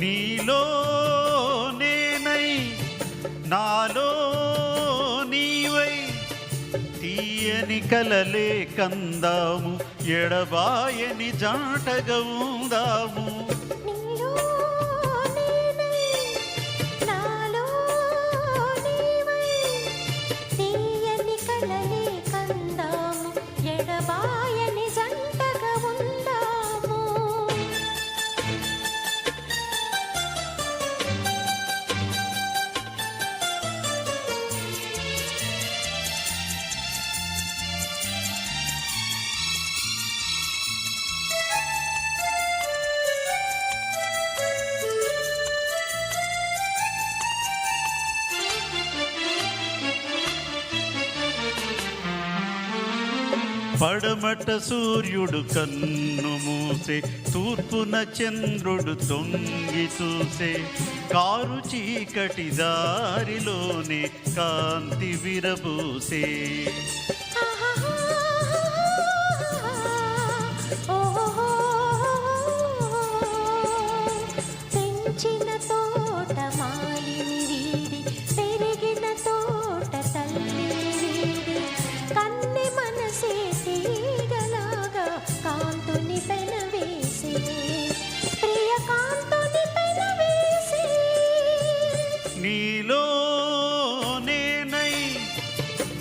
నీలో నేనై నాలో నీవై తీయని కలలే కందాము ఎడబాయని జాటగా ఉందాము. పడమట సూర్యుడు కన్ను మూసే తూర్పున చంద్రుడు తొంగి చూసే. కారు చీకటి దారిలోనే కాంతి విరబూసే. పెంచిన తోట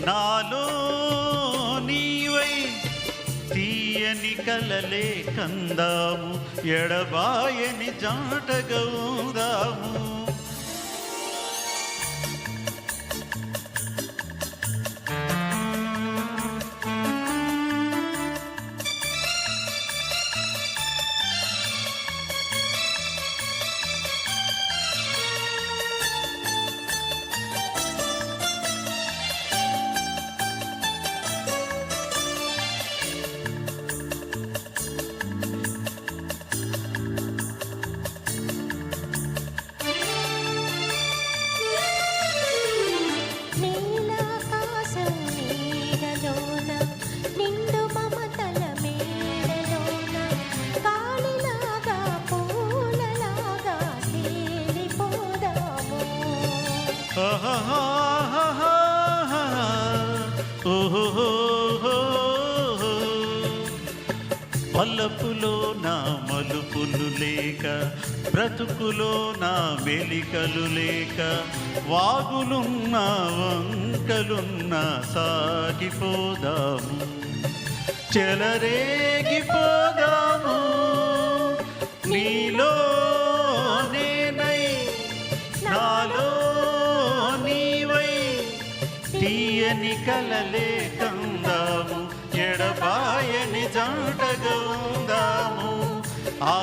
నాలో నీవై తీయని కలలే కందాము ఎడబాయని జాటగౌదాము పల్లపులో నా మలుపులు లేక బ్రతుకులో నా మెలికలు లేక వాగులున్న వంకలున్న సాగిపోదాము. చెలరేగిపో తీయని కలలే కందాము ఎడబాయని జాటగా ఉందాము. ఆ